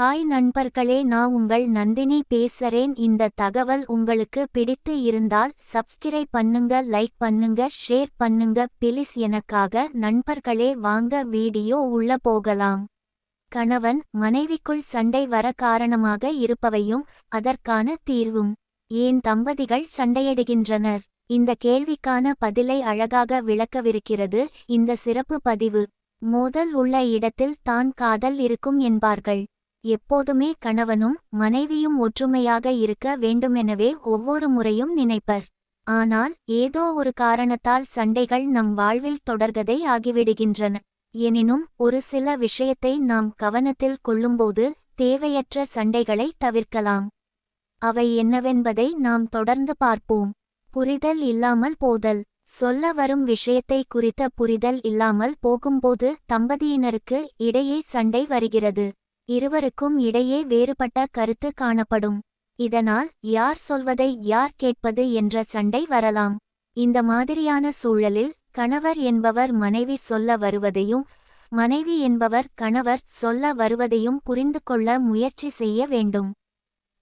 Hi நண்பர்களே நான் உங்கள் நந்தினி பேசுறேன். இந்த தகவல் உங்களுக்கு பிடித்து இருந்தால் சப்ஸ்கிரைப் பண்ணுங்க லைக் பண்ணுங்க ஷேர் பண்ணுங்க. பிலிஸ் எனக்காக நண்பர்களே வாங்க வீடியோ உள்ள போகலாம். கணவன் மனைவிக்குள் சண்டை வர காரணமாக இருப்பவையும் அதற்கான தீர்வும். ஏன் தம்பதிகள் சண்டையிடுகின்றனர்? இந்த கேள்விக்கான பதிலை அழகாக விளக்கவிருக்கிறது. இந்த சிறப்பு பதிவு. மோதல் உள்ள இடத்தில் தான் காதல் இருக்கும் என்பார்கள். எப்போதுமே கணவனும் மனைவியும் ஒற்றுமையாக இருக்க வேண்டுமெனவே ஒவ்வொரு முறையும் நினைப்பர். ஆனால் ஏதோ ஒரு காரணத்தால் சண்டைகள் நம் வாழ்வில் தொடர்கதை ஆகிவிடுகின்றன. எனினும் ஒரு சில விஷயத்தை நாம் கவனத்தில் கொள்ளும்போது தேவையற்ற சண்டைகளை தவிர்க்கலாம். அவை என்னவென்பதை நாம் தொடர்ந்து பார்ப்போம். புரிதல் இல்லாமல் போதல். சொல்ல வரும் விஷயத்தை குறித்த புரிதல் இல்லாமல் போகும்போது தம்பதியினருக்கு இடையே சண்டை வருகிறது. இருவருக்கும் இடையே வேறுபட்ட கருத்து காணப்படும். இதனால் யார் சொல்வதை யார் கேட்பது என்ற சண்டை வரலாம். இந்த மாதிரியான சூழலில் கணவர் என்பவர் மனைவி சொல்ல வருவதையும் மனைவி என்பவர் கணவர் சொல்ல வருவதையும் புரிந்து கொள்ள முயற்சி செய்ய வேண்டும்.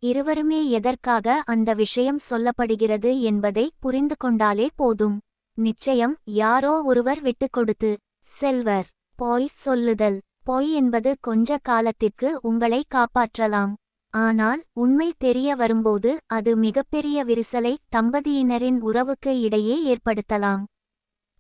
இருவருமே எதற்காக அந்த விஷயம் சொல்லப்படுகிறது என்பதை புரிந்து கொண்டாலே போதும். நிச்சயம் யாரோ ஒருவர் விட்டுக் கொடுத்து செல்வர் பொய் சொல்லுதல் பொய் என்பது கொஞ்ச காலத்திற்கு உங்களை காப்பாற்றலாம். ஆனால் உண்மை தெரிய வரும்போது அது மிகப்பெரிய விரிசலை தம்பதியினரின் உறவுக்கு இடையே ஏற்படுத்தலாம்.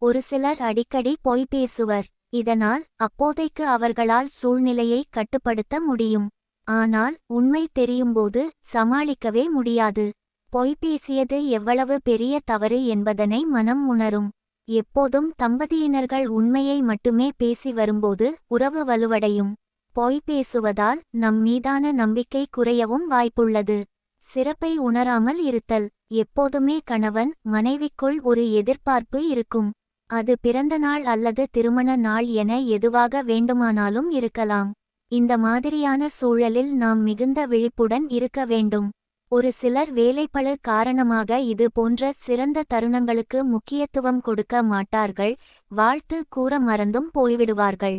ஒரு சிலர் அடிக்கடி பொய் பேசுவர். இதனால் அப்போதைக்கு அவர்களால் சூழ்நிலையை கட்டுப்படுத்த முடியும். ஆனால் உண்மை தெரியும்போது சமாளிக்கவே முடியாது. பொய் பேசியது எவ்வளவு பெரிய தவறு என்பதனை மனம் உணரும். எப்போதும் தம்பதியினர்கள் உண்மையை மட்டுமே பேசி வரும்போது உறவு வலுவடையும். பொய் பேசுவதால் நம் மீதான நம்பிக்கை குறையவும் வாய்ப்புள்ளது. சிறப்பை உணராமல் இருத்தல். எப்போதுமே கணவன் மனைவிக்குள் ஒரு எதிர்பார்ப்பு இருக்கும். அது பிறந்த நாள் அல்லது திருமண நாள் என எதுவாக வேண்டுமானாலும் இருக்கலாம். இந்த மாதிரியான சூழலில் நாம் மிகுந்த விழிப்புடன் இருக்க வேண்டும். ஒரு சிலர் வேலைப்பளு காரணமாக இது போன்ற சிறந்த தருணங்களுக்கு முக்கியத்துவம் கொடுக்க மாட்டார்கள் வாழ்த்து கூற மறந்தும் போய்விடுவார்கள்.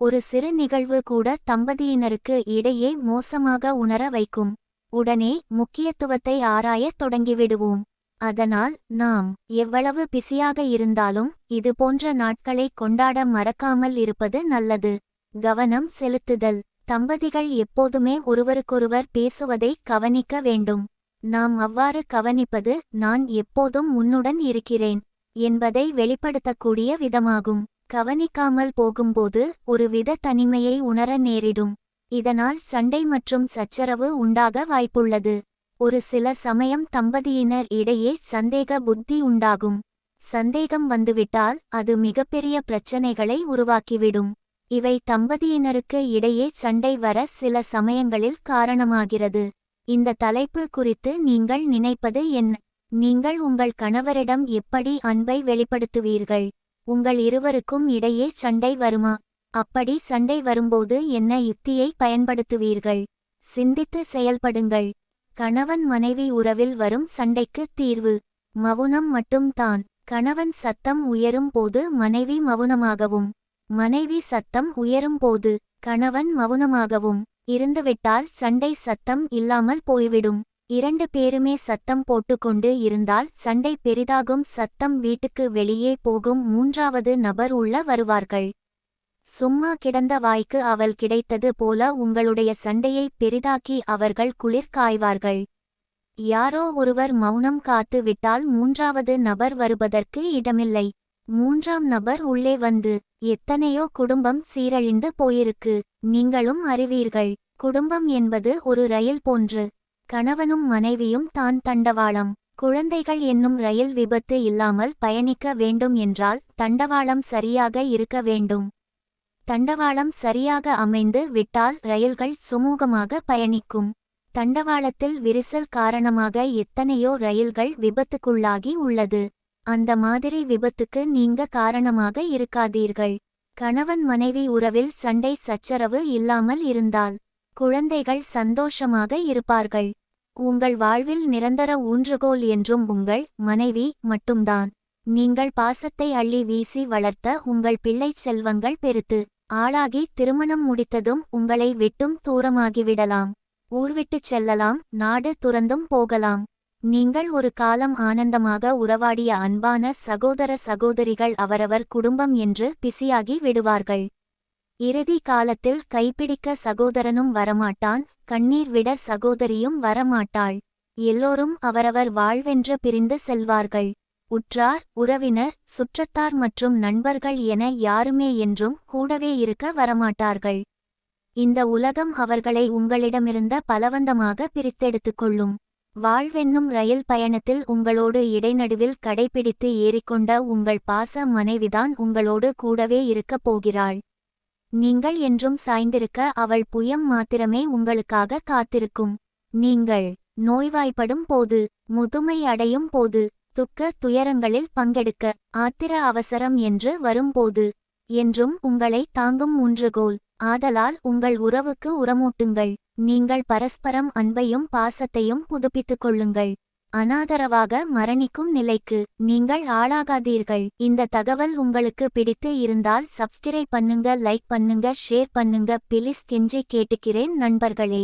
ஒரு சிறு நிகழ்வு கூட தம்பதியினருக்கு இடையே மோசமாக உணர வைக்கும். உடனே முக்கியத்துவத்தை ஆராயத் தொடங்கிவிடுவோம். அதனால் நாம் எவ்வளவு பிஸியாக இருந்தாலும் இது போன்ற நாட்களை கொண்டாட மறக்காமல் இருப்பது நல்லது. கவனம் செலுத்துதல். தம்பதிகள் எப்போதுமே ஒருவருக்கொருவர் பேசுவதை கவனிக்க வேண்டும். நாம் அவ்வாறு கவனிப்பது நான் எப்போதும் உன்னுடன் இருக்கிறேன் என்பதை வெளிப்படுத்தக்கூடிய விதமாகும். கவனிக்காமல் போகும்போது ஒருவித தனிமையை உணர நேரிடும். இதனால் சண்டை மற்றும் சச்சரவு உண்டாக வாய்ப்புள்ளது. ஒரு சில சமயம் தம்பதியினர் இடையே சந்தேக புத்தி உண்டாகும். சந்தேகம் வந்துவிட்டால் அது மிகப்பெரிய பிரச்சனைகளை உருவாக்கிவிடும். இவை தம்பதியினருக்கு இடையே சண்டை வர சில சமயங்களில் காரணமாகிறது. இந்த தலைப்பு குறித்து நீங்கள் நினைப்பது என்ன? நீங்கள் உங்கள் கணவரிடம் எப்படி அன்பை வெளிப்படுத்துவீர்கள்? உங்கள் இருவருக்கும் இடையே சண்டை வருமா? அப்படி சண்டை வரும்போது என்ன யுக்தியை பயன்படுத்துவீர்கள்? சிந்தித்து செயல்படுங்கள். கணவன் மனைவி உறவில் வரும் சண்டைக்கு தீர்வு. மவுனம் மட்டும்தான் கணவன் சத்தம் உயரும் போது மனைவி மவுனமாகவும். மனைவி சத்தம் உயரும் போது கணவன் மவுனமாகவும் இருந்துவிட்டால் சண்டை சத்தம் இல்லாமல் போய்விடும். இரண்டு பேருமே சத்தம் போட்டுக்கொண்டு இருந்தால் சண்டை பெரிதாகும் சத்தம் வீட்டுக்கு வெளியே போகும் மூன்றாவது நபர் உள்ள வருவார்கள். சும்மா கிடந்த வாய்க்கு அவள் கிடைத்தது போல உங்களுடைய சண்டையை பெரிதாக்கி அவர்கள் குளிர் காய்வார்கள். யாரோ ஒருவர் மௌனம் காத்து விட்டால் மூன்றாவது நபர் வருவதற்கு இடமில்லை. மூன்றாம் நபர் உள்ளே வந்து எத்தனையோ குடும்பம் சீரழிந்து போயிருக்கு. நீங்களும் அறிவீர்கள் குடும்பம் என்பது ஒரு ரயில் போன்று. கணவனும் மனைவியும் தான் தண்டவாளம். குழந்தைகள் என்னும் ரயில் விபத்து இல்லாமல் பயணிக்க வேண்டும் என்றால் தண்டவாளம் சரியாக இருக்க வேண்டும். தண்டவாளம் சரியாக அமைந்து விட்டால் ரயில்கள் சுமூகமாக பயணிக்கும். தண்டவாளத்தில் விரிசல் காரணமாக எத்தனையோ ரயில்கள் விபத்துக்குள்ளாகி உள்ளது. அந்த மாதிரி விபத்துக்கு நீங்க காரணமாக இருக்காதீர்கள். கணவன் மனைவி உறவில் சண்டை சச்சரவு இல்லாமல் இருந்தால் குழந்தைகள் சந்தோஷமாக இருப்பார்கள். உங்கள் வாழ்வில் நிரந்தர ஊன்றுகோல் என்றும் உங்கள் மனைவி மட்டும்தான். நீங்கள் பாசத்தை அள்ளி வீசி வளர்த்த உங்கள் பிள்ளைச் செல்வங்கள் பெருத்து ஆளாகி திருமணம் முடித்ததும் உங்களை விட்டும் தூரமாகிவிடலாம். ஊர்விட்டுச் செல்லலாம் நாடு துறந்தும் போகலாம். நீங்கள் ஒரு காலம் ஆனந்தமாக உறவாடிய அன்பான சகோதர சகோதரிகள் அவரவர் குடும்பம் என்று பிசியாகி விடுவார்கள். இறுதி காலத்தில் கைப்பிடிக்க சகோதரனும் வரமாட்டான் கண்ணீர் விட சகோதரியும் வரமாட்டாள். எல்லோரும் அவரவர் வாழ்வென்று பிரிந்து செல்வார்கள். உற்றார் உறவினர் சுற்றத்தார் மற்றும் நண்பர்கள் என யாருமே என்றும் கூடவே இருக்க வரமாட்டார்கள். இந்த உலகம் அவர்களை உங்களிடமிருந்த பலவந்தமாக பிரித்தெடுத்துக் கொள்ளும். வாழ்வென்னும் ரயில் பயணத்தில் உங்களோடு இடைநடுவில் கடைபிடித்து ஏறிக்கொண்ட உங்கள் பாச மனைவிதான் உங்களோடு கூடவே இருக்கப் போகிறாள். நீங்கள் என்றும் சாய்ந்திருக்க அவள் புயம் மாத்திரமே உங்களுக்காக காத்திருக்கும். நீங்கள் நோய்வாய்ப்படும் போது முதுமை அடையும் போது துக்க துயரங்களில் பங்கெடுக்க ஆத்திர அவசரம் என்று வரும்போது என்றும் உங்களை தாங்கும் ஊன்றுகோல். ஆதலால் உங்கள் உறவுக்கு உரமூட்டுங்கள். நீங்கள் பரஸ்பரம் அன்பையும் பாசத்தையும் புதுப்பித்துக் கொள்ளுங்கள். அனாதரவாக மரணிக்கும் நிலைக்கு நீங்கள் ஆளாகாதீர்கள். இந்த தகவல் உங்களுக்கு பிடித்து இருந்தால் சப்ஸ்கிரைப் பண்ணுங்க லைக் பண்ணுங்க ஷேர் பண்ணுங்க. பிலிஸ் கெஞ்சி கேட்டுக்கிறேன் நண்பர்களே.